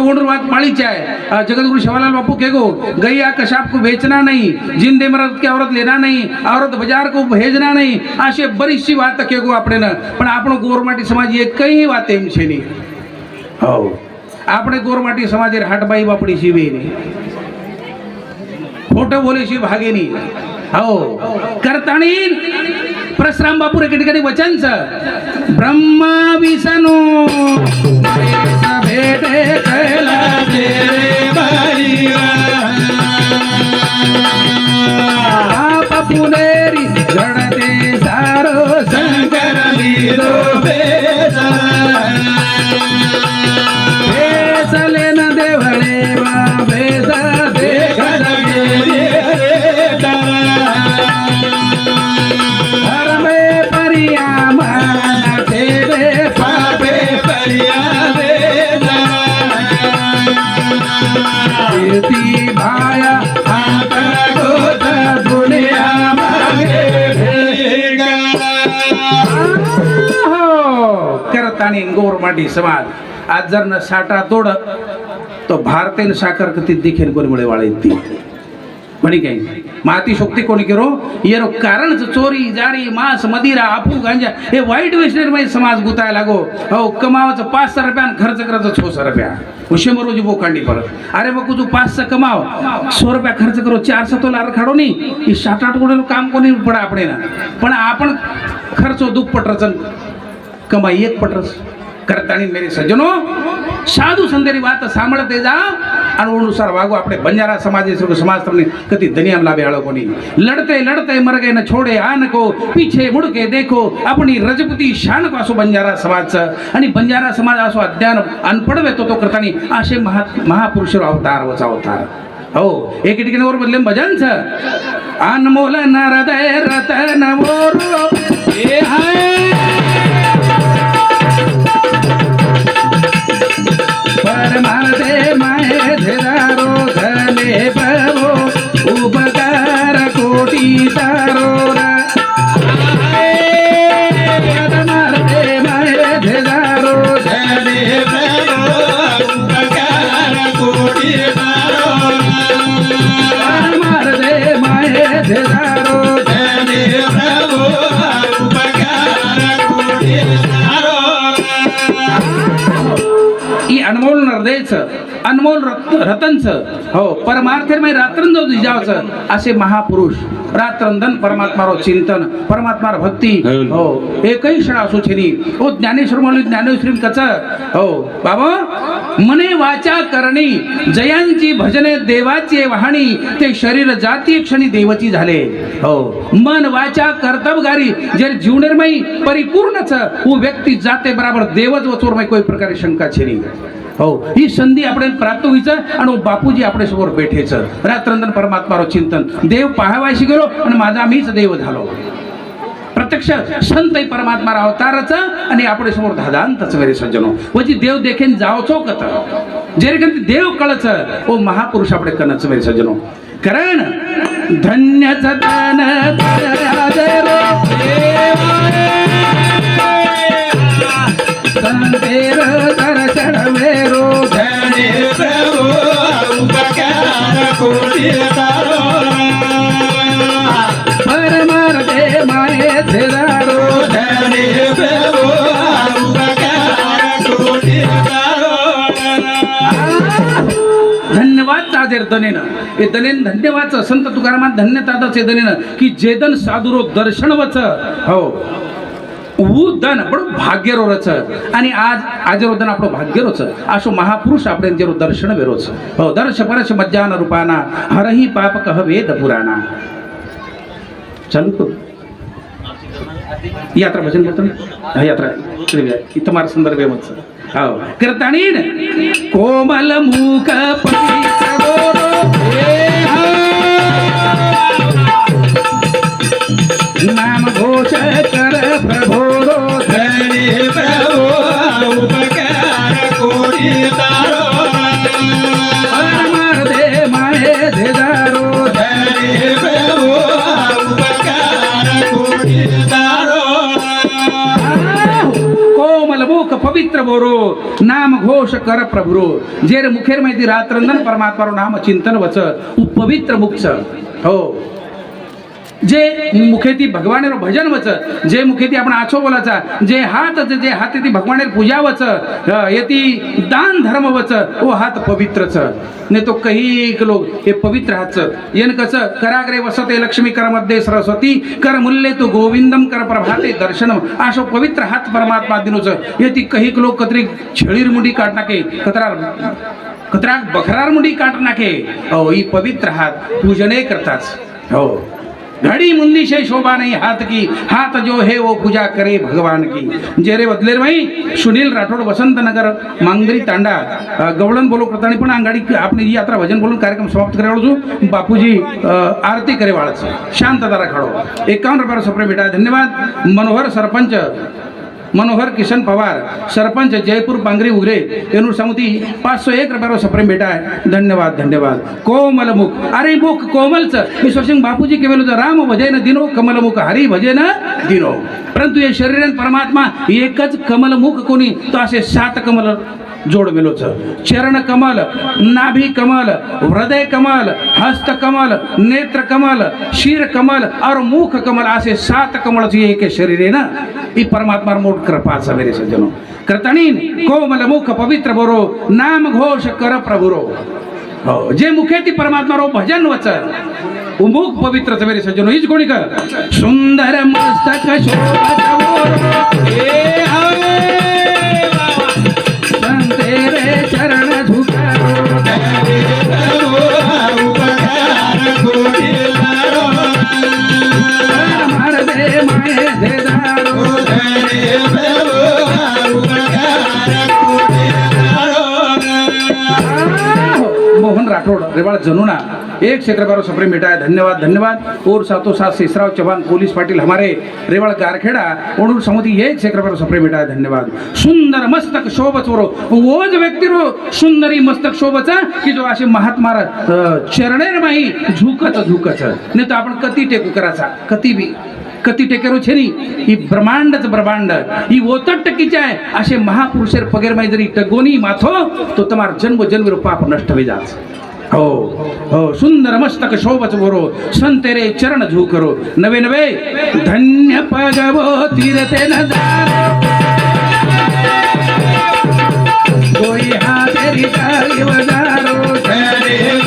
ओढ़ बात माड़ी चाहे अ, जगतगुरु शिवालाल बापू के गो गैया कशाप को बेचना नहीं जिंदे मरद की औरत लेना नहीं औरत बाजार को भेजना नहीं असे बरीचशी वात के गो આપણે ન પણ આપણો ગોરમાટી સમાજ એ કઈ વાત એમ છે નહીં હો આપણે ગોરમાટી સમાજ હાટબાઈ બાપડી શિવે નહીં खोटं बोलेशी भागे नाही हो करताणी परशुराम बापूर एके ठिकाणी वचनच ब्रह्मा विष्णू भेटे कैला आणि गोरमाटी समाज. आज जर न साठा तोड तो भारतीय साखर कती देखील कोणीमुळे वाळेल ती म्हणी काय? माती शोक्ती कोणी करो? येरो कारण चोरी जारी मांस मदिरा आपू गांजा हे वाईट वैष्णव समाज गुताय लागो. हो कमावच पाच सहा रुपयान खर्च करायचं छो स रुपया उशे मरो जी बोकांडी परत. अरे बघू तू पाच सहा कमाव. सो रुपया खर्च करो चार सौ तो लार खाडो नी. सात आठ कोटी काम कोणी पडा आपण ना पण आपण खर्च दुप्पट रचन कमाई एक पटर करता नहीं मेरे सजनों साधु संदेही बात सामान्य तेजा अनुसार वागो बंजारा समाज से उस समाज तरने कति दुनिया में लाभ आलोक नहीं न छोड़े आन को पीछे मुड़ देखो. अपनी रजपुती शान को बंजारा समाज से अनि बंजारा समाज आसु अध्ययन अनपढ़ वे तो तो करता नहीं महापुरुष अवतार वचा अवतार. ओ एक इटके और बदले भजन से. अनमोल नारद रतन मोरू. प्रजेचं अनमोल रतनचं. हो परमार्थमय रात्रंदो जिजावचं. असे महापुरुष रात्रंदन परमात्मारो चिंतन परमात्मार भक्ती. हो. एकही क्षण असू छिनी हो ज्ञानेश्वर म्हणून ज्ञानेश्वरी कच हो बाबा मने वाचा करणी जयांची भजने देवाची वाहणी ते शरीर जाती क्षणी देवची झाले. हो मन वाचा कर्तबगारी जे जीवनिर्मयी परिपूर्णच व्यक्ती जाते बराबर देवच वचोरमय कोई प्रकारे शंका छेरी हो ही संधी आपण प्राप्त હોય आणि बापूजी आपल्यासमोर સમોર रात्रंदन परमात्मा चिंतन. देव ચિંતન गेलो आणि माझा मीच देव झालो. प्रत्यक्ष संत परमात्मा अवतारच आणि आपल्यासमोर धादांतच मेरे सज्जनो. वजी देव देखेन जावचो कत जेरे देव कळच ओ महापुरुष आपले कनच मेरे सज्जनो. कारण धन्य सदन संतेर दर्शन वेरो धने परमार्थे माये धने धन्यवाद ताजेर दनेनं. हे दनेन धन्यवादचं संत तुकारामात धन्यतादच दनेनं की जेदन साधुरो दर्शन वच हो. उद्धन बड़ो भाग्य रोच आज आज उद्धन आप भाग्य रोच अशो महापुरुष अपने दर्शन बेरोच हो दर्श परश मज्जान रूपाना हर पाप कह वेद पुराना चल यात्रा भजन करते हैं यात्रा. चलिए इतमार सुंदर बेमत से आओ कोमल मुख नाम घोष कर प्रभु. पवित्र बोरो नाम घोष कर प्रभुरो। जेर मुखेर माहिती रात्रंदन परमात्मारो नाम चिंतन वच उ पवित्र मुक्ष हो। जे मुखेती भगवानेर भजन वच जे मुखेती आपण आछो बोलायचा जे हात जे हात ती भगवानेर पूजा वच अ, येती दान धर्म वच ओ हात च ने तो काही लोक हे पवित्र हातच. येन कसं? कराग्रे वसते लक्ष्मी कर मध्ये सरस्वती कर मूल्ये तो गोविंदम कर प्रभाते दर्शनम. अशो पवित्र हात परमात्मा दिनोच. येती काही लोक कतरी छळीर मुंडी काढ नाके कतरार कतराक बखरार मुंडी काढ नाके हो ही पवित्र हात पूजने करताच. हो. घड़ी मुंदी से शोभा नहीं हाथ की। हाथ जो है वो पूजा करे भगवान की। जेरे बदलेर भाई सुनील राठोड वसंत नगर मांगरी तांडा। गवळण बोलो करताना पण अंगाडी आपली जी यात्रा भजन बोलून कार्यक्रम समाप्त करे वाळजू बापूजी आरती करे वाळच। शांत दारा एकावन्न रुपयाला सप्रे भेटा धन्यवाद। मनोहर सरपंच मनोहर किशन पवार सरपंच जयपूर पांगरी उगरे एनुर समिति पाच सौ एक रुपयावर सप्रेम भेटा आहे. धन्यवाद धन्यवाद. कोमल मुख. अरे मुख कोमलच. मी स्वशिंग बापूजी केवल राम भजन दिनो कमल मुख. हरी भजन दिनो. परंतु हे शरीर परमात्मा एकच कमल मुख कोणी? तो असे सात कमल जोड चरण कमल नाभी कमल हृदय कमल हस्त कमल नेत्र कमल शीर कमल और मुख कमल असे सात कमल एक शरीर आहे ना ही परमात्मा मोठ कृपाचा मेरे सज्जनो. करतानीन कोमल मुख पवित्र बरो नाम घोष कर प्रभुरो. हो जे मुखे ती परमात्मा रो भजन वचन. उ मुख पवित्र मेरे सज्जनो. हीच कोणी कर? सुंदर मस्तक शोभत मोहन राठोड रेवाळ जनुना। एक क्षेत्र बारो सप्रेम बेटा धन्यवाद धन्यवाद. और सातो सात शेषराव चौहान पुलिस पाटिल हमारे रेवाळ गारखेडा ओणूर समिति एक क्षेत्र बारो सप्रेम बेटा धन्यवाद. सुंदर मस्तक शोभच वरो ओज व्यक्ती रो सुंदरी मस्तक शोभचा की जो असे महात्मा चरणेर माही झुकत झुकत. नाही तर आपण कती टेकू करायचा कती बी कती टेकेरो छे नी. ही ब्रह्मांडच ब्रह्मांड. ही ओतट टकीचे आहे. असे महापुरुषेर पगेर माही जरी टगोनी माथो तो तुम्हार जन्म जन्म पाप नष्ट होई जात. हो हो सुंदर मस्तक शोभच बोरो संतेरे चरण झुकरो नवे नवे धन्य पगवो तीरते न कोई हातेरी टाळी वजारो हर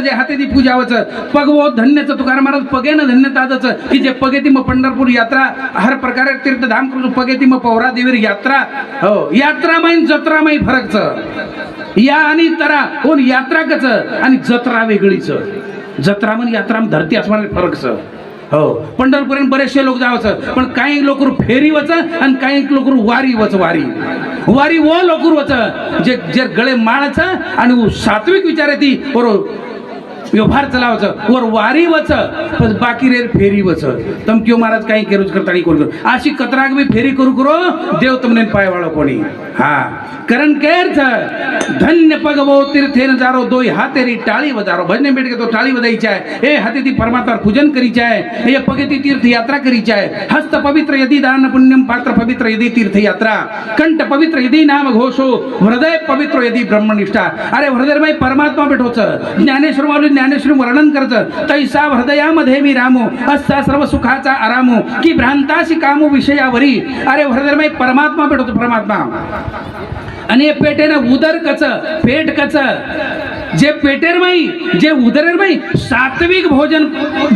जे हातेदी पूजावचं पगवो धन्यचं तुकाराम महाराज पगेनं धन्य ताजचं की जे पगेती मग पंढरपूर यात्रा हर प्रकारे तीर्थधाम करू पगेती मग पौरा देवीर यात्रा. हो यात्रा माहीन जत्रा माई फरकच. या आणि तरा कोण यात्रा कच आणि जत्रा वेगळीच. जत्रा म्हण यात्रा धरती असणार फरकच. हो पंढरपूर बरेचसे लोक जावचं पण काही लोक फेरी वच आणि काही लोक वारी वच वारी. वारी वो लोक वच जे जे गळे माळाचं आणि सात्विक विचार येते ती बरोबर. व्यवहार चलावचं वर वारी वच पण बाकी रे फेरी वच. तम क्यों महाराज काही केरूच करता कोण करू? अशी कतराक मी फेरी करू करो देव तुमने पाय वाळो कोणी. हा. करण केर धन्य पग वो तीर्थेन जारो दोई हातेरी टाळी वजारो. भजने बेटके तो टाळी वजायची आहे ए हाथे ती परमात्मा पूजन करी आहे हे पगे ती तीर्थ यात्रा करीची आहे हस्त पवित्र यदि दान पुण्यम पात्र पवित्र यदि तीर्थ यात्रा. कंठ पवित्र यदि नाम घोषो हृदय पवित्र यदि ब्रह्मनिष्ठा. अरे हृदय परमात्मा भेटोच. ज्ञानेश्वर मालू ज्ञानेश्वरी वर्णन करत तैसा हृदयामध्ये मी रामो असा सर्व सुखाचा आरामो की भ्रांताशी कामो विषयावरी. अरे हृदय परमात्मा भेटतो परमात्मा. आणि हे पेटेनं उदर कच पेट कच जे पेटेरमाई जे उदरेर सात्विक भोजन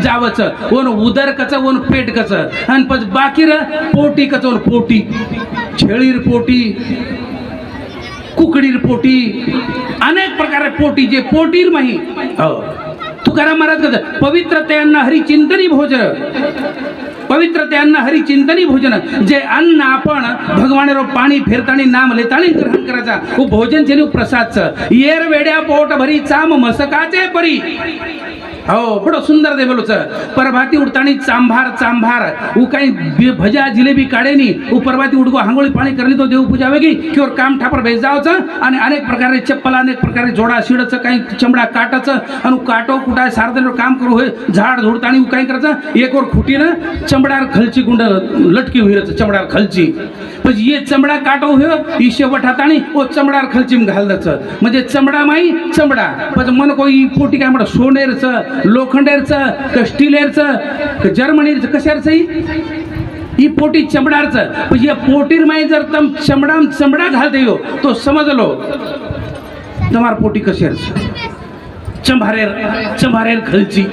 जावच. ओन उदर कच ओन पेट कच आणि पच बाकी र पोटी कच ओन पोटी? छेळीर पोटी? कुकडीर पोटी अनेक प्रकारे पोटी जे पोटीर माही. हो. तुकाराम महाराज कसं पवित्र त्यांना हरिचिंतनी भोजन. पवित्र त्यांना हरिचिंतनी भोजन. जे अन्न आपण भगवानेरो पाणी फिरतानी नाम लेतानी ग्रहण करायचा भोजन उ प्रसादचं. येर वेड्या पोट भरी चाम मसकाचे परी. हो बडो सुंदर दे बोलो परभाती उडतानी चांभार चांभार. उ काही भजा जिलेबी काढेनी. उ परभाती उडको हांगोळी पाणी करली तो देव पूजा वेगळी किंवा काम ठापर भेजावच आणि अनेक प्रकारे चप्पल अनेक प्रकारे जोडा शिडचं काही चमडा काटाचं आणि काटो कुठाय सारदेलो काम करू होय. झाड झुडतानी उ काय करायचं. एक वर खुटीनं चमडार खलची गुंड लटकी होईल चमडार खलची. पण ये चमडा काटो हो ई शेवट हाताने ओ चमडार खलचिम घालचं म्हणजे चमडा माई चमडा। पण मन कोई पोटी काय म्हणा सोनेरचं लोखंडेरचं क स्टीलेरचं जर्मनीरचं कशारचंही ही पोटी चमडारचं पण या पोटीर माई जर तम चमडाम चमडा घालते हो तो समजलो तमार पोटी कशेर चंभारेर चंभारेर खलची।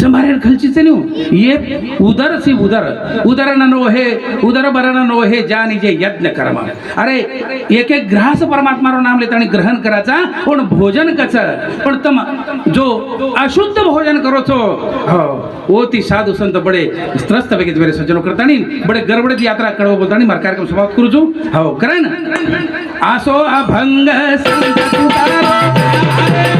शंभारेर खलचीचे न्यू हो. ये उदर सी उदर. उदर न नोहे उदर बरन नोहे जानी निजे यज्ञ कर्म. अरे एक एक ग्रास परमात्मा रो नाम लेता आणि ग्रहण करायचा पण भोजन कच? पण तम जो अशुद्ध भोजन करो तो हो, ओ ती साधू संत बडे त्रस्त पैकी मेरे करता करतानी बडे गरबडीत यात्रा कडव बोलतानी मरकार कार्यक्रम समाप्त करू जो हो कराय ना? आसो अभंग संत तुकाराम.